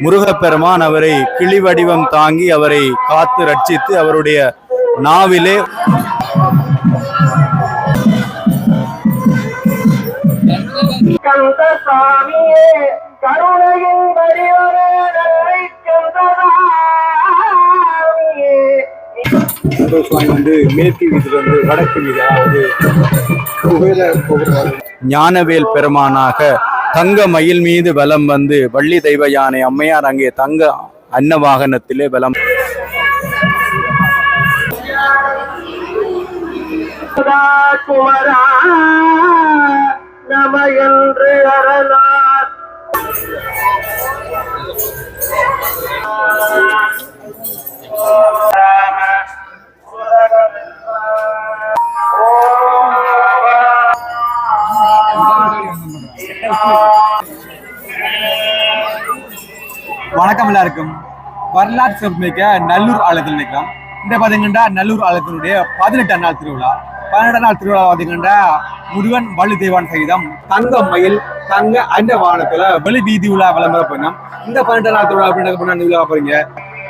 முருகப்பெருமான் அவரை கிளி வடிவம் தாங்கி அவரை காத்து ரட்சித்து அவருடைய நாவிலே கருணையின் வடிவமே சுவாமி வந்து மேற்கு வீதியில் வந்து வடக்கு வீதி அதாவது ஞானவேல் பெருமானாக தங்க மயில் மீது வலம் வந்து வள்ளி தெய்வ யானை அம்மையார் அங்கே தங்க அன்ன வாகனத்திலே வலம் குமரா நம என்று அரணார். வணக்கம் எல்லாருக்கும் வரலாற்று சிறப்புமிக்க நல்லூர் ஆலயத்தில் நிற்கிறோம் இந்த பார்த்தீங்கன்னா நல்லூர் ஆலயத்தினுடைய பதினெட்டாம் நாள் திருவிழா. பதினெட்டாம் நாள் திருவிழா பார்த்தீங்கன்னா முருகன் வள்ளி தெய்வான் சகிதம் தங்க மயில் தங்க அந்த வாகனத்துல வெளி வீதி உலா விளம்பரம் பண்ணோம் இந்த பதினெட்டாம் நாள் திருவிழா அப்படின்னு பண்ண நீங்க போறீங்க.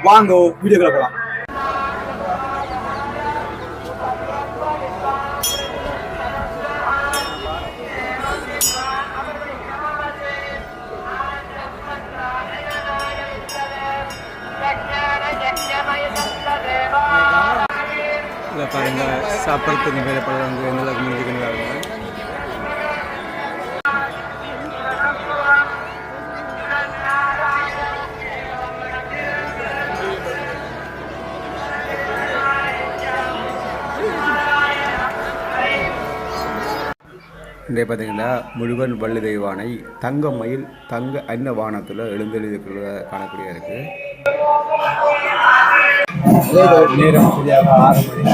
வாங்க வீடியோக்குள்ள போகலாம் இல்லை பாருங்க சாப்பிட்றதுக்கு மேலே பழங்க எந்த அளவுக்கு முடிஞ்சுக்கணும் இங்கே பார்த்தீங்கன்னா முருகன் வள்ளி தெய்வானை தங்க மயில் தங்க அன்ன வானத்தில் எழுந்தெழுதிக்குள்ள காணக்கூடிய இருக்கு. நேரம் சரியாக ஆறு மணி.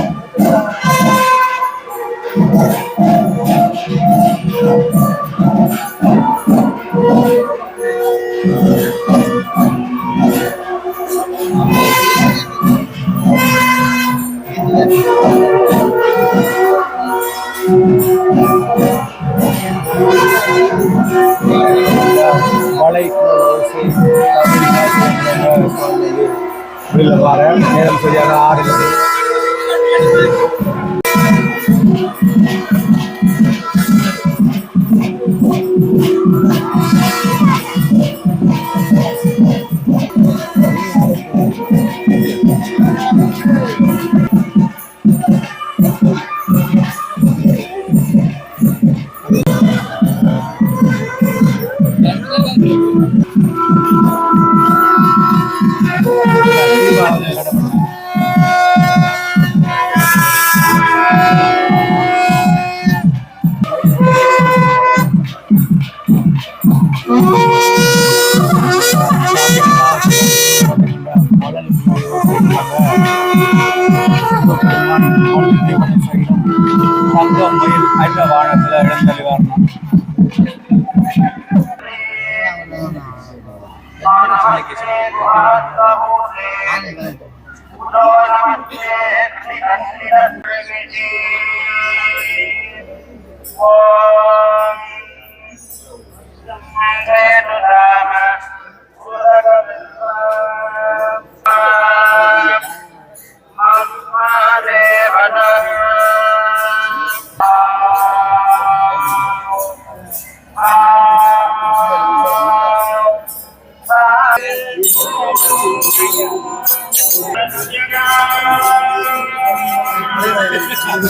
வெளியில் வர நேரம் சரியாக ஆறு மணி தங்கம்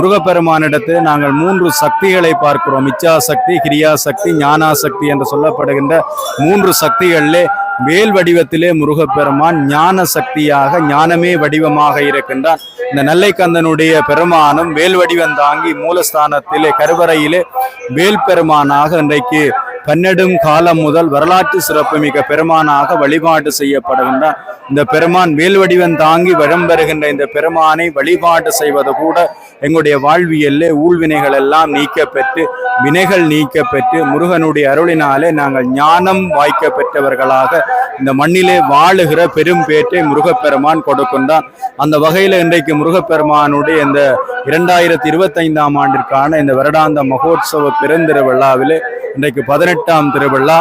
முருகப்பெருமானிடத்தில் நாங்கள் மூன்று சக்திகளை பார்க்கிறோம். இச்சா சக்தி கிரியா சக்தி ஞானா சக்தி என்று சொல்லப்படுகின்ற மூன்று சக்திகளிலே வேல் வடிவத்திலே முருகப்பெருமான் ஞான சக்தியாக ஞானமே வடிவமாக இருக்கின்றான். இந்த நெல்லைக்கந்தனுடைய பெருமானும் வேல் வடிவம் தாங்கி மூலஸ்தானத்திலே கருவறையிலே வேல் பெருமானாக இன்றைக்கு பன்னெடும் காலம் முதல் வரலாற்று சிறப்புமிக்க பெருமானாக வழிபாடு செய்யப்படுகின்ற இந்த பெருமான் வேல்வடிவன் தாங்கி வழம் பெறுகின்ற இந்த பெருமானை வழிபாடு செய்வது கூட எங்களுடைய வாழ்வியல்ல ஊழ்வினைகள் எல்லாம் நீக்கப்பெற்று வினைகள் நீக்கப்பெற்று முருகனுடைய அருளினாலே நாங்கள் ஞானம் வாய்க்க பெற்றவர்களாக இந்த மண்ணிலே வாழுகிற பெரும் பேற்றை முருகப்பெருமான் கொடுக்கின்றான் அந்த வகையில் இன்றைக்கு முருகப்பெருமானுடைய இந்த இரண்டாயிரத்தி இருபத்தைந்தாம் ஆண்டிற்கான இந்த வருடாந்த மகோத்சவ பெருந்திருவிழாவிலே இன்றைக்கு பதினெட்டாம் திருவிழா.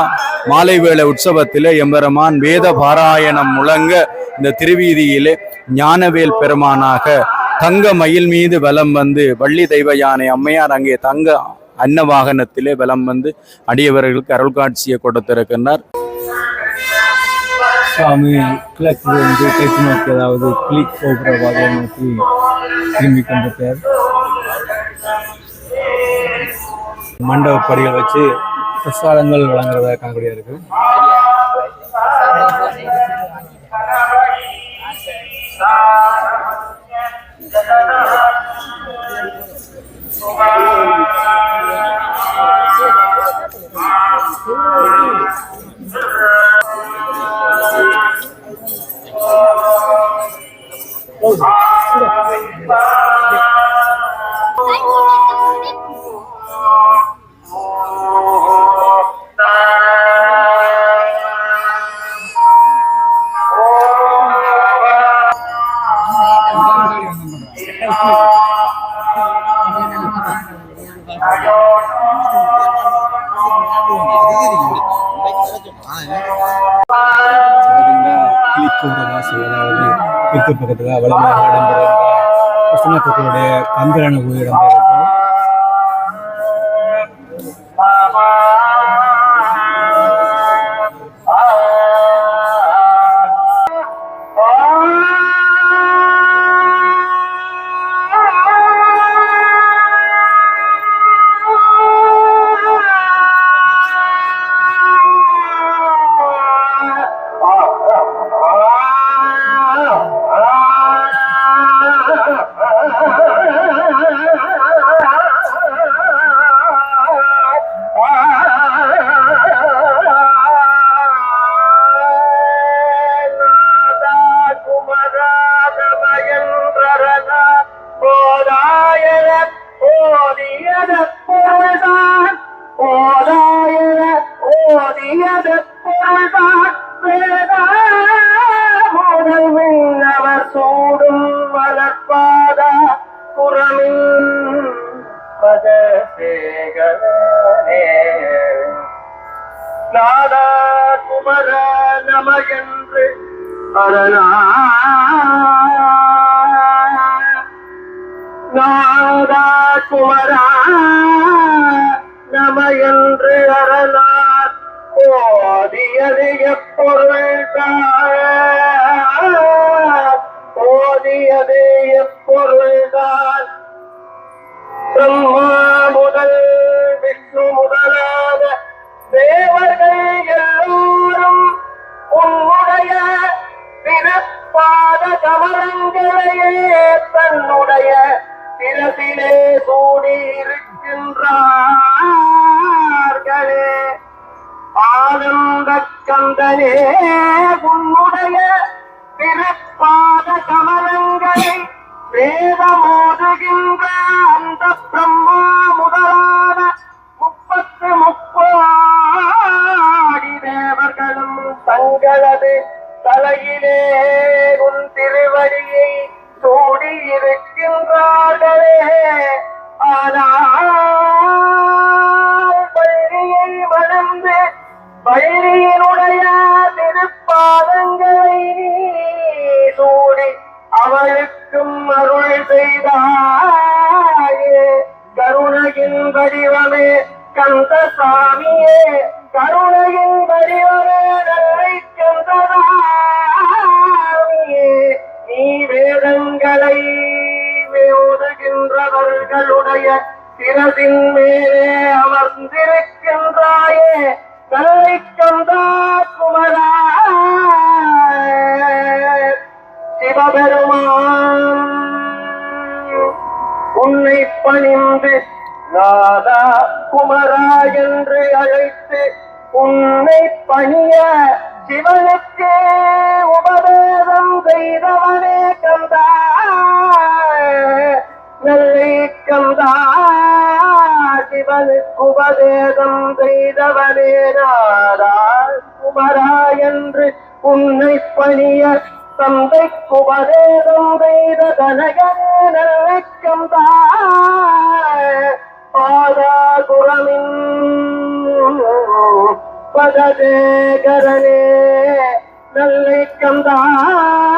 மாலை வேளை உற்சவத்திலே எம்பெருமான் வேத பாராயணம் முழங்க இந்த திருவீதியிலே ஞானவேல் பெருமானாக தங்க மயில் மீது வலம் வந்து வள்ளி தெய்வ யானை அம்மையார் அங்கே தங்க அன்ன வாகனத்திலே வலம் வந்து அடியவர்களுக்கு அருள் காட்சியை கொடுத்திருக்கின்றார். சுவாமி கிழக்கு வந்து தெற்கு நோக்கி அதாவது கிளிக் கோபுர வாதிலை நோக்கி திரும்பி கொண்டிருக்கிறார். மண்டப படிகள் வச்சு பிரசாதங்கள் வழங்குறதா காணக்கூடிய இருக்கு. கிளிக் தெற்கு பக்கத்துல வளமையாக இடம்பெறுகின்ற கிருஷ்ணத்துக்களுடைய கந்தரான பதசேகரே நாதா குமர நம அரணா நாதா குமரா நம என்று அரணார் ஓதியது எப்பொருள்தான் ஓதியது எப்பொருள்தான் பிரம்மா திருப்பாத கமலங்களையே தன்னுடைய சிரசிலே சூடி இருக்கின்றார்களே ஆனந்த கந்தனே உன்னுடைய திருப்பாத கமலங்களை வேதமோதுகின்ற அந்த பிரம்மா முதலான முப்பத்து முப்பாடி தேவர்களும் தங்களது தலையிலே உன் திருவடியை சூடி இருக்கின்றார்களே ஆனால் பள்ளியை மணந்து பள்ளியினுடைய திருப்பாதங்களை நீ சூடி அவளுக்கும் அருள் செய்தாயே. கருணையின் வடிவமே கந்தசாமியே கருணையின் வடிவமே நல்லை நீ வேதங்களை ஓதுகின்றவர்களுடைய சிறதின் மேலே அமர்ந்திருக்கின்றாயே. நல்லை கந்தா குமரா. சிவபெருமான் உன்னை பணிந்து நாதா குமரா என்று அழைத்து உன்னை பணிய சிவனுக்கு உபதேசம் செய்தவனே கந்தா நெல்லை கந்தா சிவனுக்கு உபதேசம் செய்தவனே நாடா குமரா என்று உன்னை பணிய தந்தைக்கு உபதேசம் செய்த தனகனே நெல்லை கந்தா பாதாகுரமின் பததேகரனே நல்லை கந்தாநாதா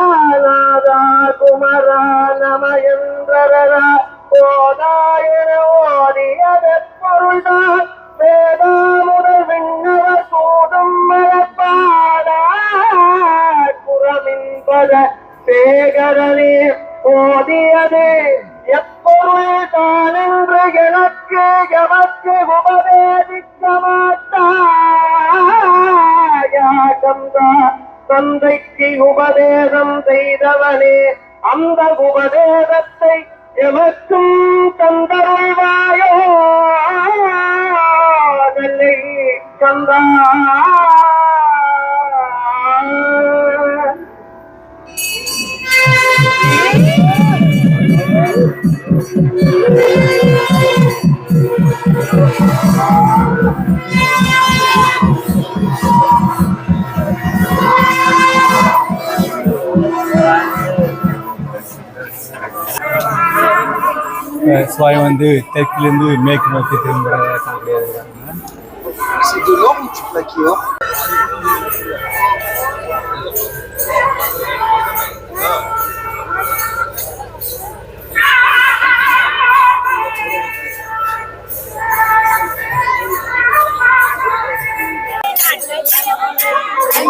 குமரா நமயந்திரரா போதாயிர ஓடியத பொருள்தான் வேதாமுதல் விண்ணவர் சூடும் மலப்பாடா குரமின் பத சேகரனே ஓதியதே எப்பொருள் தான் என்று எனக்கு எமக்கு உபதேசிக்க மாட்டாயாகந்தா தந்தைக்கு உபதேசம் செய்தவனே அந்த உபதேசத்தை எமக்கும் தந்தருள்வாயோ Thank you. சுவாயம் வந்து தெற்கிலிருந்து மேற்கு நோக்கி திரும்புகிற C'est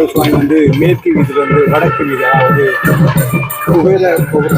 plaquais சுவாமி வந்து மேற்கு வீதியில் வந்து வடக்கு வீதி அதாவது புகையில போகிற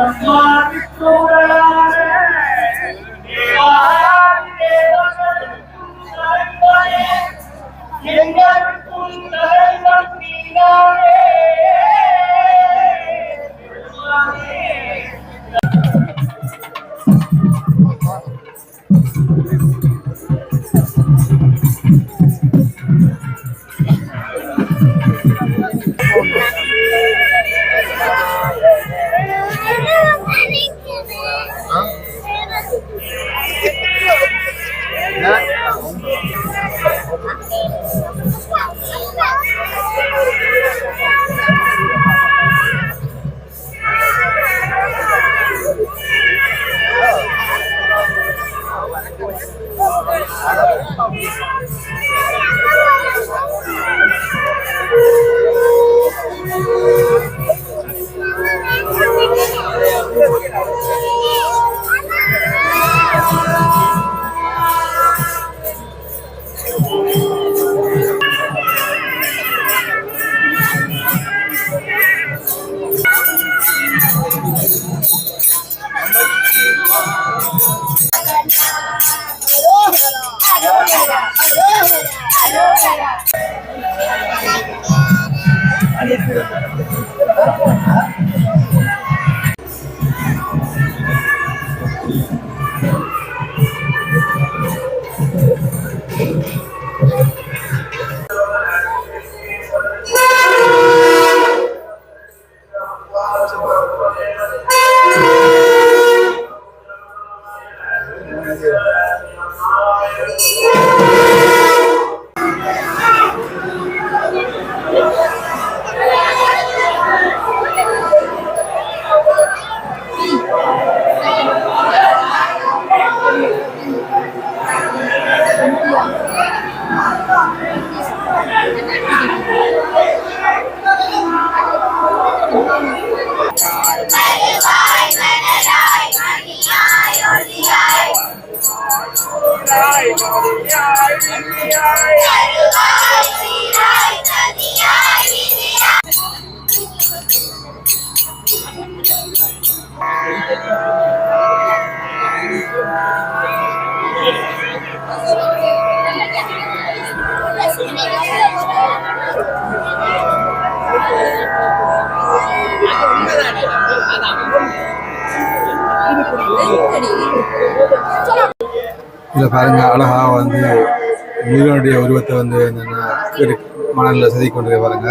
da sua vitória. இதில் பாருங்க அழகா வந்து முருகனுடைய உருவத்தை வந்து என்னென்னா மணலில் செதுக்கி கொண்டு பாருங்க.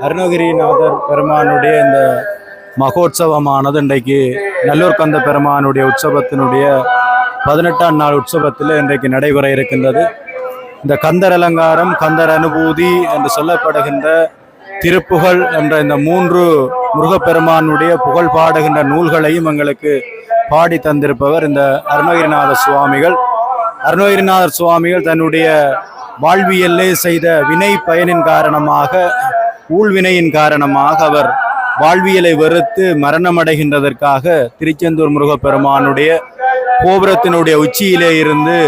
அருணகிரிநாதர் பெருமானுடைய இந்த மகோத்சவமானது இன்றைக்கு நல்லூர் கந்த பெருமானுடைய உற்சவத்தினுடைய பதினெட்டாம் நாள் உற்சவத்தில் இன்றைக்கு நடைபெற இருக்கின்றது. இந்த கந்தர் அலங்காரம் கந்தர் அனுபூதி என்று சொல்லப்படுகின்ற திருப்புகழ் என்ற இந்த மூன்று முருகப்பெருமானுடைய புகழ் பாடுகின்ற நூல்களையும் எங்களுக்கு பாடி தந்திருப்பவர் இந்த அருணகிரிநாத சுவாமிகள். அருணகிரிநாதர் சுவாமிகள் தன்னுடைய வாழ்வியல்லே செய்த வினை பயனின் காரணமாக ஊழ்வினையின் காரணமாக அவர் வாழ்வியலை வெறுத்து மரணமடைகின்றதற்காக திருச்செந்தூர் முருகப்பெருமானுடைய கோபுரத்தினுடைய உச்சியிலே இருந்து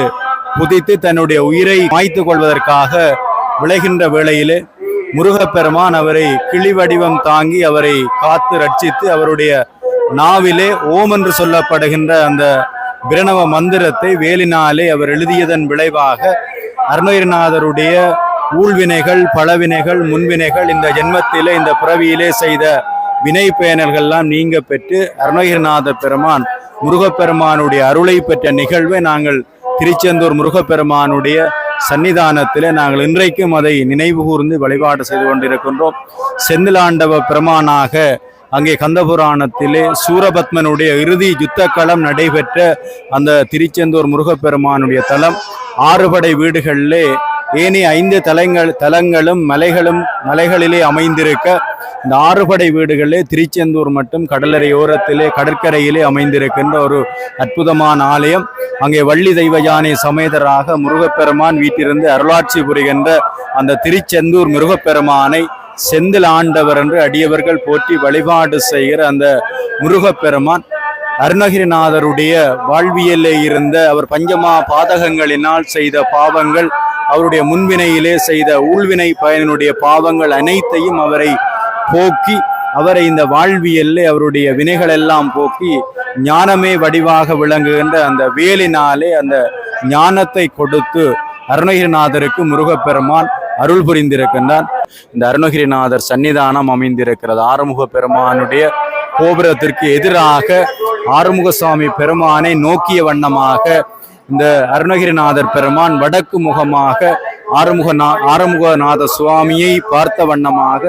புதித்து தன்னுடைய உயிரை மாய்த்து கொள்வதற்காக விளைகின்ற வேளையிலே முருகப்பெருமான் அவரை கிளி வடிவம் தாங்கி அவரை காத்து ரட்சித்து அவருடைய நாவிலே ஓம் என்று சொல்லப்படுகின்ற அந்த பிரணவ மந்திரத்தை வேலினாலே அவர் எழுதியதன் விளைவாக அருணகிரிநாதருடைய ஊழ்வினைகள் பலவினைகள் முன்வினைகள் இந்த ஜென்மத்திலே இந்த பிறவியிலே செய்த வினை பயனர்கள்லாம் நீங்க பெற்று அருணகிரிநாத பெருமான் முருகப்பெருமானுடைய அருளை பெற்ற நிகழ்வை நாங்கள் திருச்செந்தூர் முருகப்பெருமானுடைய சன்னிதானத்தில் நாங்கள் இன்றைக்கும் அதை நினைவு கூர்ந்து வழிபாடு செய்து கொண்டிருக்கின்றோம். செந்திலாண்டவ பெருமானாக அங்கே கந்தபுராணத்திலே சூரபத்மனுடைய இறுதி யுத்தக்களம் நடைபெற்ற அந்த திருச்செந்தூர் முருகப்பெருமானுடைய தலம் ஆறுபடை வீடுகளிலே ஏனைய ஐந்து தலங்கள் தலங்களும் மலைகளும் மலைகளிலே அமைந்திருக்க இந்த ஆறுபடை வீடுகளிலே திருச்செந்தூர் மட்டும் கடலரையோரத்திலே கடற்கரையிலே அமைந்திருக்கின்ற ஒரு அற்புதமான ஆலயம். அங்கே வள்ளி தெய்வ யானை சமேதராக முருகப்பெருமான் வீட்டிலிருந்து அருளாட்சி புரிகின்ற அந்த திருச்செந்தூர் முருகப்பெருமானை செந்தில் ஆண்டவர் என்று அடியவர்கள் போற்றி வழிபாடு செய்கிற அந்த முருகப்பெருமான். அருணகிரிநாதருடைய வாழ்வியலே இருந்த அவர் பஞ்சமா பாதகங்களினால் செய்த பாவங்கள் அவருடைய முன்வினையிலே செய்த ஊழ்வினை பயனுடைய பாவங்கள் அனைத்தையும் அவரை போக்கி அவரை இந்த வாழ்வியல்ல அவருடைய வினைகள் எல்லாம் போக்கி ஞானமே வடிவாக விளங்குகின்ற அந்த வேலினாலே அந்த ஞானத்தை கொடுத்து அருணகிரிநாதருக்கு முருகப்பெருமான் அருள் புரிந்திருக்கின்றான் இந்த அருணகிரிநாதர் சன்னிதானம் அமைந்திருக்கிறது. ஆறுமுக பெருமானுடைய கோபுரத்திற்கு எதிராக ஆறுமுகசாமி பெருமானை நோக்கிய வண்ணமாக இந்த அருணகிரிநாதர் பெருமான் வடக்கு முகமாக ஆறுமுக ஆறுமுகநாத சுவாமியை பார்த்த வண்ணமாக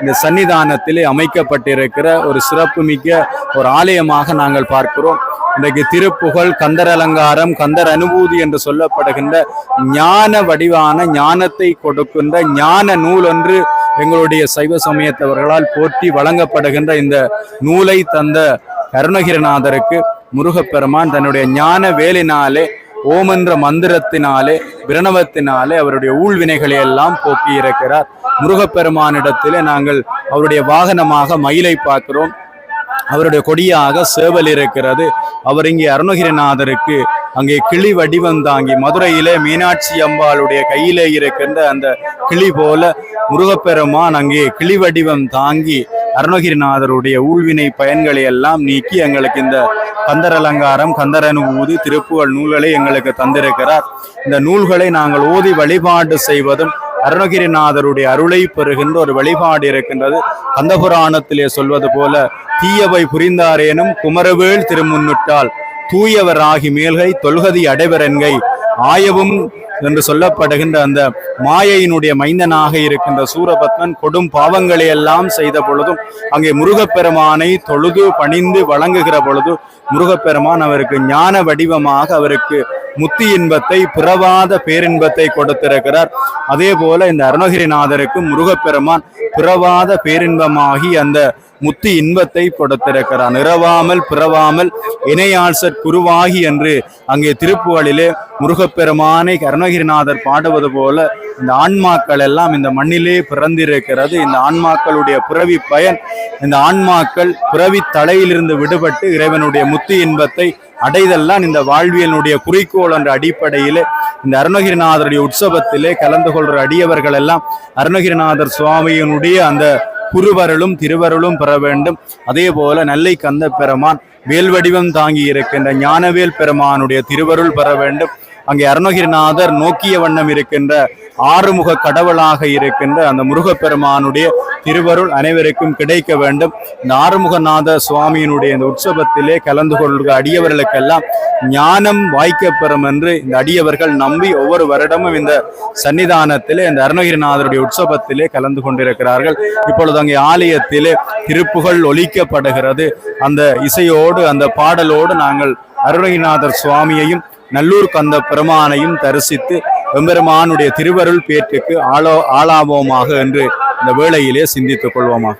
இந்த சன்னிதானத்திலே அமைக்கப்பட்டிருக்கிற ஒரு சிறப்புமிக்க ஒரு ஆலயமாக நாங்கள் பார்க்கிறோம். இன்றைக்கு திருப்புகழ் கந்தர் அலங்காரம் கந்தர் அனுபூதி என்று சொல்லப்படுகின்ற ஞான வடிவான ஞானத்தை கொடுக்கின்ற ஞான நூல் ஒன்று எங்களுடைய சைவ சமயத்தவர்களால் போற்றி வழங்கப்படுகின்ற இந்த நூலை தந்த அருணகிரிநாதருக்கு முருகப்பெருமான் தன்னுடைய ஞான வேலினாலே ஓம் என்ற மந்திரத்தினாலே பிரணவத்தினாலே அவருடைய ஊழ்வினைகளை எல்லாம் போக்கி இருக்கிறார் முருகப்பெருமானிடத்திலே நாங்கள் அவருடைய வாகனமாக மயிலை பார்க்கிறோம். அவருடைய கொடியாக சேவல் இருக்கிறது. அவர் இங்கே அருணகிரிநாதருக்கு அங்கே கிளி வடிவம் தாங்கி மதுரையிலே மீனாட்சி அம்பாளுடைய கையிலே இருக்கின்ற அந்த கிளி போல முருகப்பெருமான் அங்கே கிளி வடிவம் தாங்கி அருணகிரிநாதருடைய ஊழ்வினை பயன்களை எல்லாம் நீக்கி எங்களுக்கு இந்த கந்தர் அலங்காரம் கந்தரன் ஊது திருப்புகழ் நூல்களை எங்களுக்கு தந்திருக்கிறார். இந்த நூல்களை நாங்கள் ஓதி வழிபாடு செய்வதும் அருணகிரிநாதருடைய அருளை பெறுகின்ற ஒரு வழிபாடு இருக்கின்றது. கந்தபுராணத்திலே சொல்வது போல தீயவை புரிந்தாரேனும் குமரவேள் திருமுன்னுட்டால் தூயவராகி மேல்கை தொல்கதி அடைவரென்கை. ஆயவும் என்று சொல்லப்படுகின்ற அந்த மாயையினுடைய மைந்தனாக இருக்கின்ற சூரபத்மன் கொடும் பாவங்களை எல்லாம் செய்த பொழுதும் அங்கே முருகப்பெருமானை தொழுது பணிந்து வழங்குகிற பொழுது முருகப்பெருமான் அவருக்கு ஞான வடிவமாக அவருக்கு முத்தி இன்பத்தை பிறவாத பேரின்பத்தை கொடுத்திருக்கிறார். அதே போல இந்த அருணகிரிநாதருக்கு முருகப்பெருமான் பிறவாத பேரின்பமாகி அந்த முத்தி இன்பத்தை கொடுத்திருக்கிறார். நிறவாமல் பிறவாமல் இணையாள்சற் குருவாகி என்று அங்கே திருப்புகளிலே முருகப்பெருமானை அருணகிரிநாதர் பாடுவது போல இந்த ஆன்மாக்கள் எல்லாம் இந்த மண்ணிலே பிறந்திருக்கிறது. இந்த ஆன்மாக்களுடைய பிறவி பயன் இந்த ஆன்மாக்கள் பிறவி தலையிலிருந்து விடுபட்டு இறைவனுடைய முத்தி இன்பத்தை அடைதெல்லாம் இந்த வாழ்வியலுடைய குறிக்கோள் என்ற அடிப்படையிலே இந்த அருணகிரிநாதருடைய உற்சவத்திலே கலந்து கொள்கிற அடியவர்கள் எல்லாம் அருணகிரிநாதர் சுவாமியினுடைய அந்த குருவருளும் திருவருளும் பெற வேண்டும். அதே போல நெல்லை கந்த பெருமான் வேல் வடிவம் தாங்கி இருக்கின்ற ஞானவேல் பெருமானுடைய திருவருள் பெற வேண்டும். அங்கே அருணகிரிநாதர் நோக்கிய வண்ணம் இருக்கின்ற ஆறுமுக கடவுளாக இருக்கின்ற அந்த முருகப்பெருமானுடைய திருவருள் அனைவருக்கும் கிடைக்க வேண்டும். இந்த ஆறுமுகநாத சுவாமியினுடைய இந்த உற்சவத்திலே கலந்து கொள்கிற அடியவர்களுக்கெல்லாம் ஞானம் வாய்க்கப்பெறும் என்று இந்த அடியவர்கள் நம்பி ஒவ்வொரு வருடமும் இந்த சன்னிதானத்திலே இந்த அருணகிரிநாதருடைய உற்சவத்திலே கலந்து கொண்டிருக்கிறார்கள். இப்பொழுது அங்கே ஆலயத்திலே திருப்புகள் ஒலிக்கப்படுகிறது. அந்த இசையோடு அந்த பாடலோடு நாங்கள் அருணகிரிநாதர் சுவாமியையும் நல்லூர் கந்த பெருமானையும் தரிசித்து எம்பெருமானுடைய திருவருள் பேற்றுக்கு ஆளோ ஆளாவோமாக என்று இந்த வேளையிலே சிந்தித்துக் கொள்வோமா?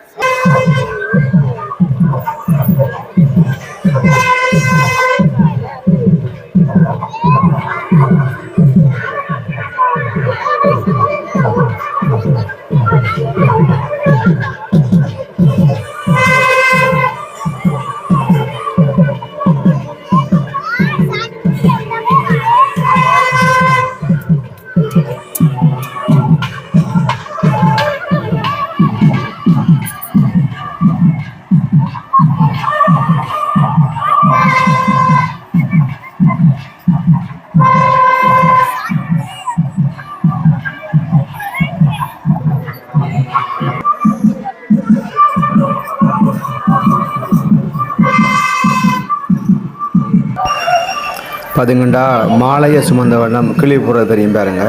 பார்த்தீங்கன்னா மாலையை சுமந்த வண்ணம் கிளிப்புற தெரியும் பாருங்க.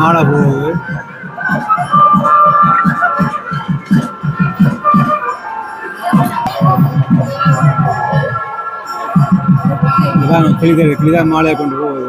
மாலை போகுது இதான் கிளிதான் மாலையை கொண்டு போகுது.